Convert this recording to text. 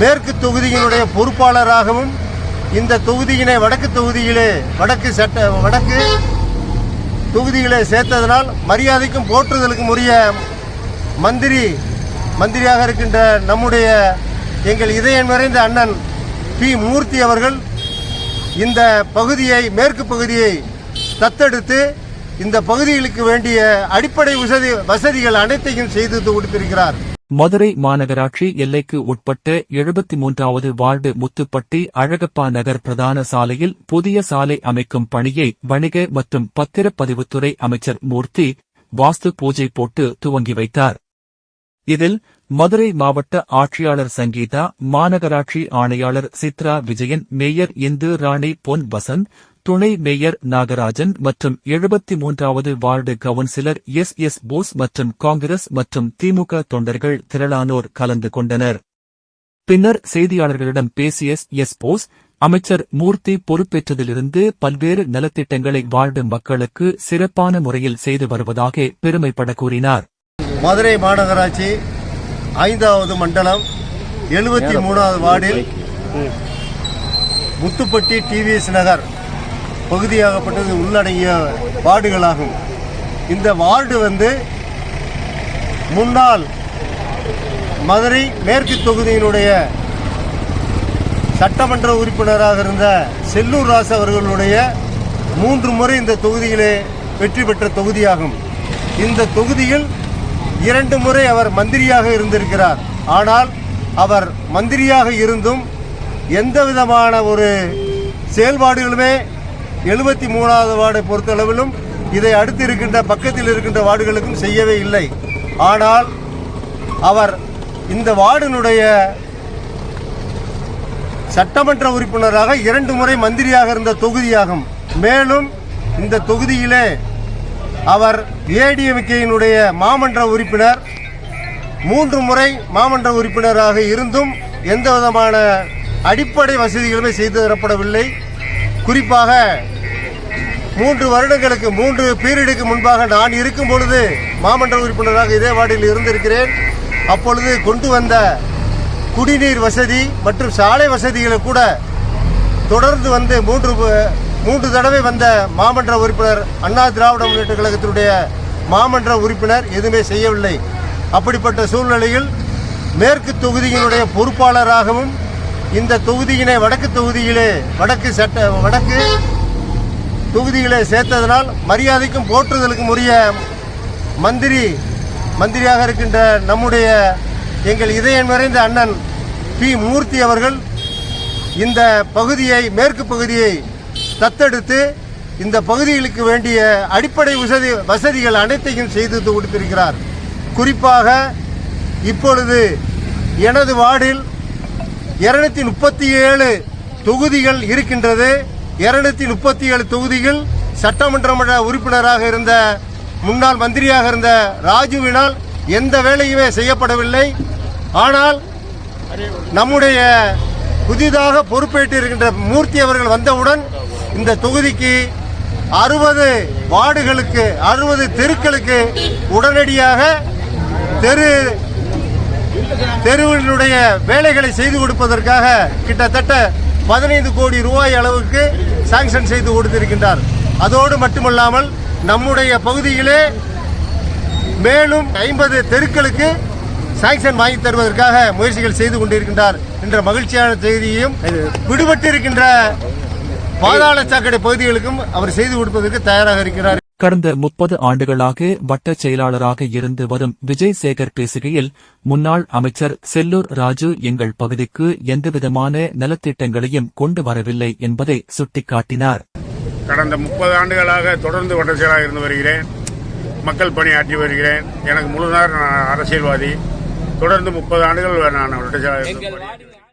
மேற்கு தொகுதியினுடைய பொறுப்பாளராகவும் இந்த தொகுதியினை வடக்கு தொகுதியிலே வடக்கு சட்ட வடக்கு தொகுதியிலே சேர்த்ததனால் மரியாதைக்கும் போற்றுதலுக்கும் உரிய மந்திரி மந்திரியாக இருக்கின்ற நம்முடைய எங்கள் இதயம் நிறைந்த அண்ணன் பி. மூர்த்தி அவர்கள் இந்த பகுதியை மேற்கு பகுதியை தத்தெடுத்து இந்த பகுதிகளுக்கு வேண்டிய அடிப்படை வசதி வசதிகள் அனைத்தையும் செய்து கொடுத்திருக்கிறார். மதுரை மாநகராட்சி எல்லைக்கு உட்பட்ட எழுபத்தி மூன்றாவது வார்டு முத்துப்பட்டி அழகப்பா நகர் பிரதான சாலையில் புதிய சாலை அமைக்கும் பணியை வணிக மற்றும் பத்திரப்பதிவுத்துறை அமைச்சர் மூர்த்தி வாஸ்து பூஜை போட்டு துவங்கி வைத்தார். இதில் மதுரை மாவட்ட ஆட்சியாளர் சங்கீதா மாநகராட்சி ஆணையாளர் சித்ரா விஜயன் மேயர் இந்து ராணி பொன் வசந்த் துணை மேயர் நாகராஜன் மற்றும் எழுபத்தி மூன்றாவது ward councillor S S Bose மற்றும் காங்கிரஸ் மற்றும் திமுக தொண்டர்கள் திரளானோர் கலந்து கொண்டனர். பின்னர் செய்தியாளர்களிடம் பேசிய எஸ் போஸ் அமைச்சர் மூர்த்தி பொறுப்பேற்றதிலிருந்து பல்வேறு நலத்திட்டங்களை வார்டு மக்களுக்கு சிறப்பான முறையில் செய்து வருவதாக பெருமைப்பட கூறினார். மதுரை மாநகராட்சி ஐந்தாவது மண்டலம் எழுபத்தி மூணாவது வார்டில் முத்துப்பட்டி டிவிஎஸ் நகர் பகுதியாகப்பட்டது உள்ளடங்கிய வார்டுகளாகும். இந்த வார்டு வந்து முன்னாள் மதுரை மேற்கு தொகுதியினுடைய சட்டமன்ற உறுப்பினராக இருந்த செல்லூர் ராசு அவர்களுடைய மூன்று முறை இந்த தொகுதியிலே வெற்றி பெற்ற தொகுதியாகும். இந்த தொகுதியில் இரண்டு முறை அவர் மந்திரியாக இருந்திருக்கிறார். ஆனால் அவர் மந்திரியாக இருந்தும் எந்த விதமான ஒரு செயல்பாடுகளுமே எழுபத்தி மூணாவது வார்டை பொறுத்தளவிலும் இதை அடுத்து இருக்கின்ற பக்கத்தில் இருக்கின்ற வார்டுகளுக்கும் செய்யவே இல்லை. ஆனால் அவர் இந்த வார்டினுடைய சட்டமன்ற உறுப்பினராக இரண்டு முறை மந்திரியாக இருந்த தொகுதியாகும். மேலும் இந்த தொகுதியிலே அவர் ஏடிஎம்கேயினுடைய மாமன்ற உறுப்பினர் மூன்று முறை மாமன்ற உறுப்பினராக இருந்தும் எந்த விதமான அடிப்படை வசதிகளுமே செய்து தரப்படவில்லை. குறிப்பாக மூன்று வருடங்களுக்கு மூன்று பீரியடுக்கு முன்பாக நான் இருக்கும் பொழுது மாமன்ற உறுப்பினராக இதே வார்டில் இருந்திருக்கிறேன். அப்பொழுது கொண்டு வந்த குடிநீர் வசதி மற்றும் சாலை வசதிகளை கூட தொடர்ந்து வந்து மூன்று மூன்று தடவை வந்த மாமன்ற உறுப்பினர் அண்ணா திராவிட முன்னேற்ற கழகத்தினுடைய மாமன்ற உறுப்பினர் எதுவுமே செய்யவில்லை. அப்படிப்பட்ட சூழ்நிலையில் மேற்கு தொகுதியினுடைய பொறுப்பாளராகவும் இந்த தொகுதியினை வடக்கு தொகுதியிலே வடக்கு சட்ட வடக்கு தொகுதிகளை சேர்த்ததனால் மரியாதைக்கும் போற்றுதலுக்கும் உரிய மந்திரி மந்திரியாக இருக்கின்ற நம்முடைய எங்கள் இதயம் நிறைந்த அண்ணன் பி. மூர்த்தி அவர்கள் இந்த பகுதியை மேற்கு பகுதியை தத்தெடுத்து இந்த பகுதிகளுக்கு வேண்டிய அடிப்படை வசதி வசதிகள் அனைத்தையும் செய்து கொடுத்திருக்கிறார். குறிப்பாக இப்பொழுது எனது வார்டில் இருநூத்தி முப்பத்தி ஏழு தொகுதிகள் இருக்கின்றது. இருநூத்தி முப்பத்தி ஏழு தொகுதிகள் சட்டமன்ற மன்ற உறுப்பினராக இருந்த முன்னாள் மந்திரியாக இருந்த ராஜுவினால் எந்த வேலையுமே செய்யப்படவில்லை. ஆனால் நம்முடைய புதிதாக பொறுப்பேற்று இருக்கின்ற மூர்த்தி அவர்கள் வந்தவுடன் இந்த தொகுதிக்கு அறுபது வார்டுகளுக்கு அறுபது தெருக்களுக்கு உடனடியாக தெரு தெருவினுடைய வேலைகளை செய்து கொடுப்பதற்காக கிட்டத்தட்ட பதினைந்து கோடி ரூபாய் அளவுக்கு சாங்ஷன் செய்து கொடுத்திருக்கின்றார். அதோடு மட்டுமல்லாமல் நம்முடைய பகுதியிலே மேலும் ஐம்பது தெருக்களுக்கு சாங்ஷன் வாங்கி தருவதற்காக முயற்சிகள் செய்து கொண்டிருக்கின்றார் என்ற மகிழ்ச்சியான செய்தியையும் விடுபட்டிருக்கின்ற பாதாள சாக்கடை பகுதிகளுக்கும் அவர் செய்து கொடுப்பதற்கு தயாராக இருக்கிறார். கடந்த முப்பது ஆண்டுகளாக வட்டச் செயலாளராக இருந்து வரும் விஜய் சேகர் பேசுகையில் முன்னாள் அமைச்சர் செல்லூர் ராஜு எங்கள் பகுதிக்கு எந்தவிதமான நலத்திட்டங்களையும் கொண்டு வரவில்லை என்பதை சுட்டிக்காட்டினார். கடந்த முப்பது ஆண்டுகளாக தொடர்ந்து வட்ட செயலாளர் இருந்து வருகிறேன். மக்கள் பணியாற்றி வருகிறேன். எனக்கு முழு நான் அரசியல்வாதி. தொடர்ந்து முப்பது ஆண்டுகள் நான் வட்ட செயலாளர் இருந்து வருகிறேன்.